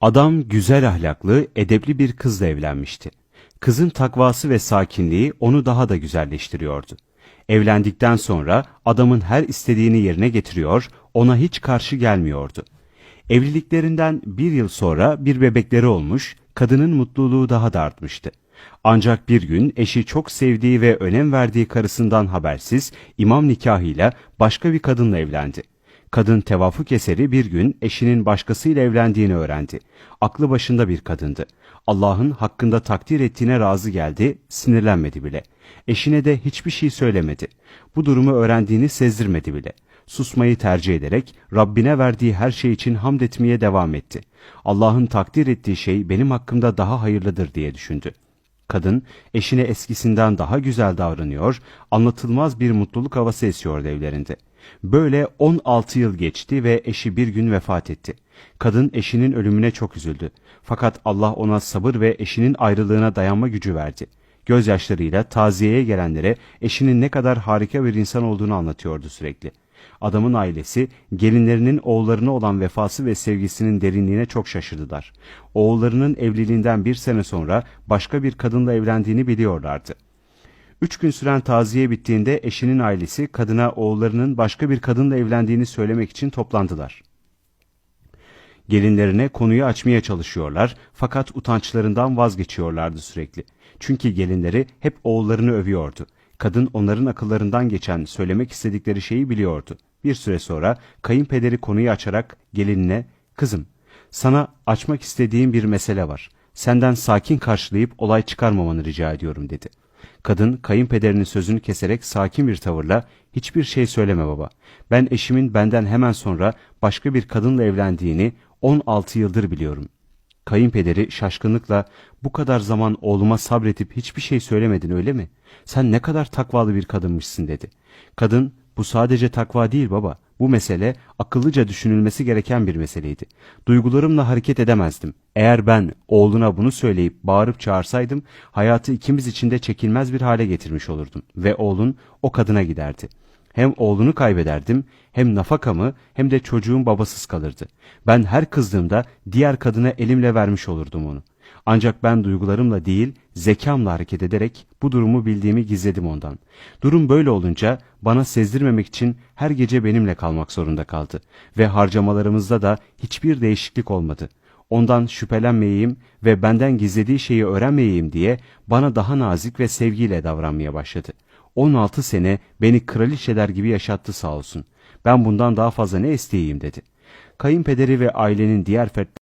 Adam güzel ahlaklı, edepli bir kızla evlenmişti. Kızın takvası ve sakinliği onu daha da güzelleştiriyordu. Evlendikten sonra adamın her istediğini yerine getiriyor, ona hiç karşı gelmiyordu. Evliliklerinden bir yıl sonra bir bebekleri olmuş, kadının mutluluğu daha da artmıştı. Ancak bir gün eşi çok sevdiği ve önem verdiği karısından habersiz imam nikahıyla başka bir kadınla evlendi. Kadın tevafuk eseri bir gün eşinin başkasıyla evlendiğini öğrendi. Aklı başında bir kadındı. Allah'ın hakkında takdir ettiğine razı geldi, sinirlenmedi bile. Eşine de hiçbir şey söylemedi. Bu durumu öğrendiğini sezdirmedi bile. Susmayı tercih ederek Rabbine verdiği her şey için hamd etmeye devam etti. Allah'ın takdir ettiği şey benim hakkımda daha hayırlıdır diye düşündü. Kadın eşine eskisinden daha güzel davranıyor, anlatılmaz bir mutluluk havası esiyordu evlerinde. Böyle 16 yıl geçti ve eşi bir gün vefat etti. Kadın eşinin ölümüne çok üzüldü. Fakat Allah ona sabır ve eşinin ayrılığına dayanma gücü verdi. Gözyaşlarıyla taziyeye gelenlere eşinin ne kadar harika bir insan olduğunu anlatıyordu sürekli. Adamın ailesi gelinlerinin oğullarına olan vefası ve sevgisinin derinliğine çok şaşırdılar. Oğullarının evliliğinden bir sene sonra başka bir kadınla evlendiğini biliyorlardı. Üç gün süren taziye bittiğinde eşinin ailesi kadına oğullarının başka bir kadınla evlendiğini söylemek için toplandılar. Gelinlerine konuyu açmaya çalışıyorlar fakat utançlarından vazgeçiyorlardı sürekli. Çünkü gelinleri hep oğullarını övüyordu. Kadın onların akıllarından geçen söylemek istedikleri şeyi biliyordu. Bir süre sonra kayınpederi konuyu açarak gelinine "Kızım, sana açmak istediğim bir mesele var. Senden sakin karşılayıp olay çıkarmamanı rica ediyorum." dedi. Kadın kayınpederinin sözünü keserek sakin bir tavırla "Hiçbir şey söyleme baba. Ben eşimin benden hemen sonra başka bir kadınla evlendiğini 16 yıldır biliyorum." Kayınpederi şaşkınlıkla bu kadar zaman oğluma sabretip hiçbir şey söylemedin öyle mi? Sen ne kadar takvalı bir kadınmışsın dedi. Kadın bu sadece takva değil baba. Bu mesele akıllıca düşünülmesi gereken bir meseleydi. Duygularımla hareket edemezdim. Eğer ben oğluna bunu söyleyip bağırıp çağırsaydım hayatı ikimiz için de çekilmez bir hale getirmiş olurdum ve oğlun o kadına giderdi. Hem oğlunu kaybederdim, hem nafakamı hem de çocuğum babasız kalırdı. Ben her kızdığımda diğer kadına elimle vermiş olurdum onu. Ancak ben duygularımla değil, zekamla hareket ederek bu durumu bildiğimi gizledim ondan. Durum böyle olunca bana sezdirmemek için her gece benimle kalmak zorunda kaldı ve harcamalarımızda da hiçbir değişiklik olmadı. Ondan şüphelenmeyeyim ve benden gizlediği şeyi öğrenmeyeyim diye bana daha nazik ve sevgiyle davranmaya başladı. 16 sene beni kraliçeler gibi yaşattı sağ olsun. Ben bundan daha fazla ne isteyeyim dedi. Kayınpederi ve ailenin diğer fertleri